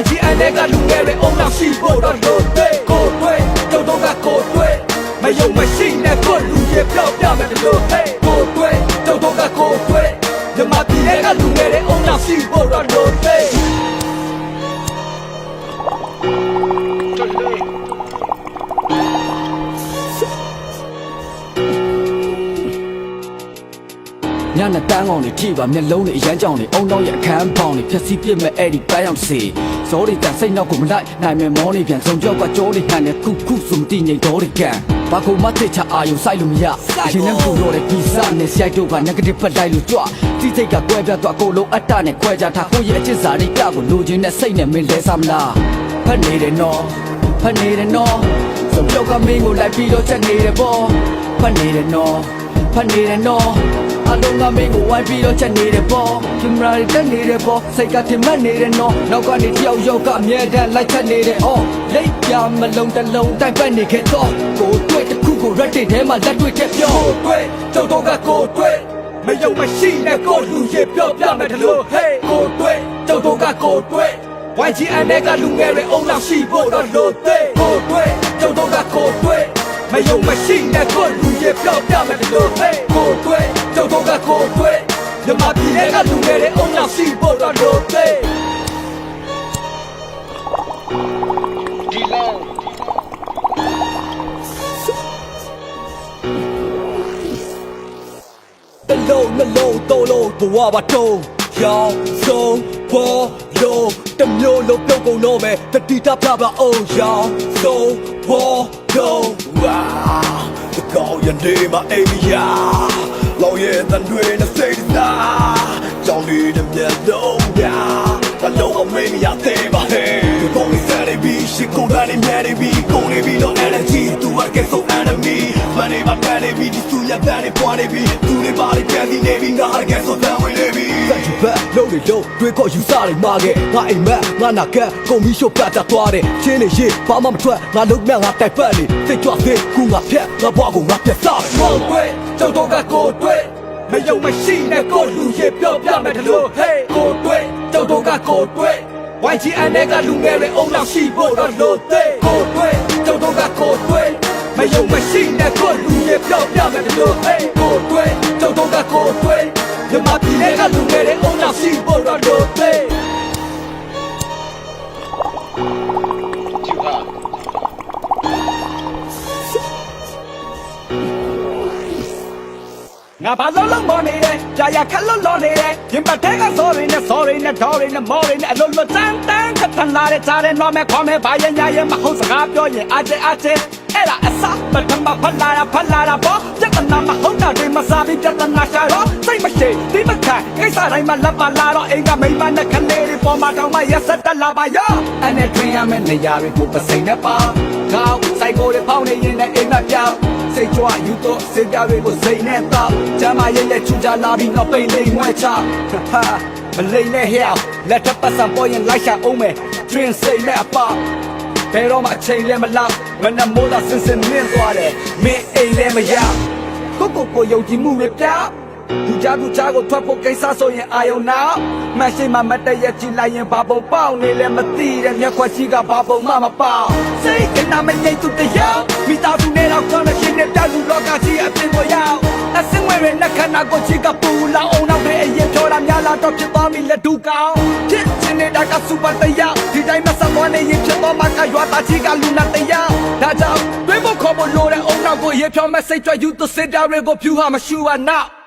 YGN နဲ့ကလူငယ်တွေအုံနောက်ရှိဖို့တော့လို့တွေ့ကိုတွေ့ကျုပ်တို့ကကိုတွေ့ မယုံမရှိနဲ့ကိုလူရပြောပြမယ်ဒီလိုဟေးကိုတွေ့ကျုပ်တို့ကကိုတွေ့မြမပြည်ရဲ့ကလူငယ်တွေအုံနောက်ရှိဖို့ နဲ့တန်းကောင်တွေထိပါမျက်လုံးတွေအရမ်းကြောင်တွေအုံတော့ရဲ့အခန်းပေါင်တွေဖြက်စီးပြစ်မဲ့အဲ့ဒီပန်းရောက်စီဇောတွေတန်စိတ်နောက်ကိုမလိုက်နိုင်မဲ့မောနေပြန်စုံကြောက်ကကြောတွေဟန်နဲ့ခုခုစုမတိငိတ်တော်တွေကန်ဘာကိုမသိချအာယုံစိုက်လို့မရအရင်ကကူတော့တဲ့ဗီဇနဲ့စိုက်တို့က negative ဖက်လိုက်လို့ကြွတိစိတ်ကကွဲပြတ်သွားကိုလုံးအတ္တနဲ့ခွဲကြထားကိုရဲ့အချစ်စာတွေကကိုလိုချင်တဲ့စိတ်နဲ့မင်းလဲစားမလားဖက်နေတယ်နော်ဖက်နေတယ်နော်စုံကြောက်ကမင်းကိုလိုက်ပြီးတော့ချက်နေတယ်ပေါ့ဖက်နေတယ်နော်ဖက်နေတယ်နော်အ လုံးကမင်းကိုဝိုင်းပြီးတော့ချက်နေတယ်ပေါ့ကင်မရာတွေတက်နေတယ်ပေါ့စိတ်ကတင်မှတ်နေတယ်နော်နောက်ကနေတယောက်ယောက်ကအမြဲတမ်းလိုက်ချက်နေတယ်ဟောလိတ်ပြမလုံးတစ်လုံးတိုက်ပတ်နေခဲ့တော့ကိုတွေ့တစ်ခုကိုရက်တွေထဲမှာလက်တွေ့ချက်ပြောကိုတွေ့ကျုပ်တို့ကကိုတွေ့မယုံမရှိနဲ့ကိုလူရပြောပြမယ်ဒီလိုဟေးကိုတွေ့ကျုပ်တို့ကကိုတွေ့ YGN နဲ့ကလူငယ်တွေအုံနောက်ရှိဖို့တော့လို့သေးကိုတွေ့ကျုပ်တို့ကကိုတွေ့ မယုံမရှိနဲ့ကိုလူရပြောပြမယ်ဒီလိုဟေးကိုတွေ့ကျုပ်တို့ကကိုတွေ့မြမပြည်ရဲ့ကလူငယ်တွေအုံနောက်ရှိဖို့တော့လို့သေး D-Long. တလုံးနှလုံးသုံးလုံးဘဝပါတုံးရောင်ဆုံးဘောလုံးတစ်မျိုးလုံးပြုတ်ကုန်တော့မယ်တတိတပြပါအောင်ရောင်ဆုံးဘော လုံးဝါတကောင်းရနေမှာအိမ်ယာလောင်ရဲ့တန်တွေနဲ့စိတ်သားကြောင်တွေနဲ့မျက်လုံးပြတလုံးအောင်မေးမရသေးပါဟဲ့ဒီကောင်းလေးစတဲ့ဘီရှိကိုယ်ကနေမြဲနေပြီကိုနေပြီတော့ energy to work as so enemy မနေပါနဲ့နေပြီဒီသူရတဲ့နေပွားနေပြီသူတွေပါလိပြန်စီနေပြီငါရကဲဆိုတမ်းဝင်နေပြီစက်ချဘက်လုံးတွေလုံးတွေးခေါ်ယူစားတွေမှာခဲ့ငါအိမ်မက်ငါနာကက်ကုန်ပြီးရှို့ပတ်တာသွားတယ်ချင်းနေရေးဘာမှမထွက်ငါလုံးမဲ့ငါတိုက်ပတ်နေစိတ်ကြွသေးကူငါဖြက်ငါဘွားကိုငါပြတ်စားကိုတွေ့ကျုပ်တို့ကကိုတွေ့မယုံမရှိနဲ့ကိုလူရပြောပြမယ်တလို့ဟေးကိုတွေ့ကျုပ်တို့ကကိုတွေ့ YGN နဲ့ကလူငယ်တွေအုံနောက်ရှိဖို့တော့လို့သေးကိုတွေ့ကျုပ်တို့ကကိုတွေ့ မယုံမရှိနဲ့ကိုလူရပြောပြမယ်တလို့ဟေးကိုတွေ့ကျုပ်တို့ကကိုတွေ့မြမပြည်ရဲ့ကလူငယ်တွေအုံနောက်ရှိဖို့တော့လို့သေး Too hot. ငါဘာလို့လုံးမနေလဲကြာရခက်လို့လောနေတယ်ရင်ပတ်တဲ့က sorry နဲ့ sorry နဲ့ sorry နဲ့ more နဲ့အလိုလိုတန်းတန်းခက်ထန်လာတဲ့ကြားတဲ့တော့မဲ့ခေါ်မဲ့ဘာရင်ညာရဲ့မဟုတ်စကားပြောရင်အကျဲအကျဲအဲ့ဒါအစားပထမဖလာတာဖလာတာပေါ့ပြဿနာမဟုတ်တာတွေမစားပြီးပြဿနာရှာတော့စိတ်မရှိဒီမခံကိစ္စတိုင်းမှာလက်ပါလာတော့အိမ်ကမိမနဲ့ခလေးတွေပေါ်မှာတောင်မှရက်ဆက်တက်လာပါရောအဲ့နဲ့တွင်ရမယ့်နေရာတွေကိုပစိမ့်နဲ့ပါကောက်စိုက်ကိုတွေဖောင်းနေရင်လည်းအိမ်မပြောင်းစိတ်ကြွယူတော့စေကြတွေကိုစိတ်နဲ့တော့ကျမ်းမရဲ့ရဲ့ချူကြလာပြီးတော့ပိန်လိမ်မွဲချဟာမလိမ်နဲ့ဟဲ့လက်ထပ်ပတ်စံပေါ်ရင်လိုက်ရှာအောင်မယ် drink စိတ်နဲ့အပ ဘယ်တော့မှအချိန်လည်းမလောက်မနှမိုးသာစင်စင်မြင့်သွားတယ်မင်းအိမ်လည်းမရကိုကိုကိုယုံကြည်မှုနဲ့ပြ သူကြသူကြကိုထွက်ဖို့ကိစ္စဆိုရင်အာယုံနာမရှိမှမတည့်ရကြည့်လိုက်ရင်ဘာပုံပေါက်နေလဲမသိတဲ့မျက်ခွက်ကြီးကဘာပုံမှမပေါက်စိတ်ကနာမငြိမ်သူတရားမိသားစုနဲ့တော့ connection နဲ့တလူလောကကြီးအပြင်ကိုရောက်အစင်ဝဲရဲ့နှခနာကိုချီကပူလာအောင်နောက်တဲ့အရင်ပြောတာများလာတော့ဖြစ်သွားပြီလက်ဒူကောင်ဖြစ်ချင်နေတာကစူပါတရားဒီတိုင်းမဆက်သွားနေရင်ဖြစ်သွားမှာကရွာသားကြီးကလူနာတရားဒါကြောင့်တွေးဖို့ခေါ်ဖို့လိုတဲ့အုံနောက်ကိုရေဖြောမဲ့စိတ်ကြွယူသူစစ်တာတွေကိုဖြူဟာမရှူပါနောက်